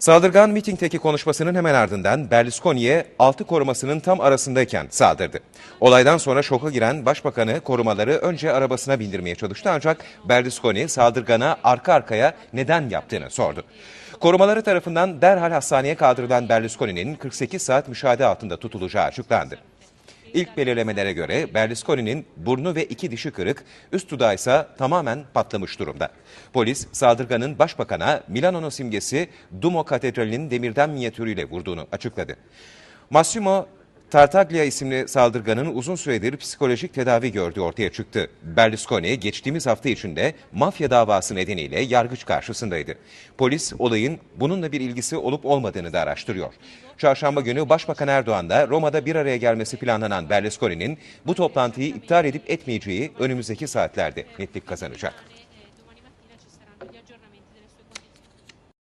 Saldırgan mitingdeki konuşmasının hemen ardından Berlusconi'ye altı korumasının tam arasındayken saldırdı. Olaydan sonra şoka giren başbakanı korumaları önce arabasına bindirmeye çalıştı ancak Berlusconi saldırgana arka arkaya neden yaptığını sordu. Korumaları tarafından derhal hastaneye kaldırılan Berlusconi'nin 48 saat müşahede altında tutulacağı açıklandı. İlk belirlemelere göre Berlusconi'nin burnu ve iki dişi kırık, üst dudağı ise tamamen patlamış durumda. Polis, saldırganın başbakana Milano'nun simgesi Duomo Katedrali'nin demirden minyatürüyle vurduğunu açıkladı. Massimo Tartaglia isimli saldırganın uzun süredir psikolojik tedavi gördüğü ortaya çıktı. Berlusconi geçtiğimiz hafta içinde mafya davası nedeniyle yargıç karşısındaydı. Polis olayın bununla bir ilgisi olup olmadığını da araştırıyor. Çarşamba günü Başbakan Erdoğan da Roma'da bir araya gelmesi planlanan Berlusconi'nin bu toplantıyı iptal edip etmeyeceği önümüzdeki saatlerde netlik kazanacak.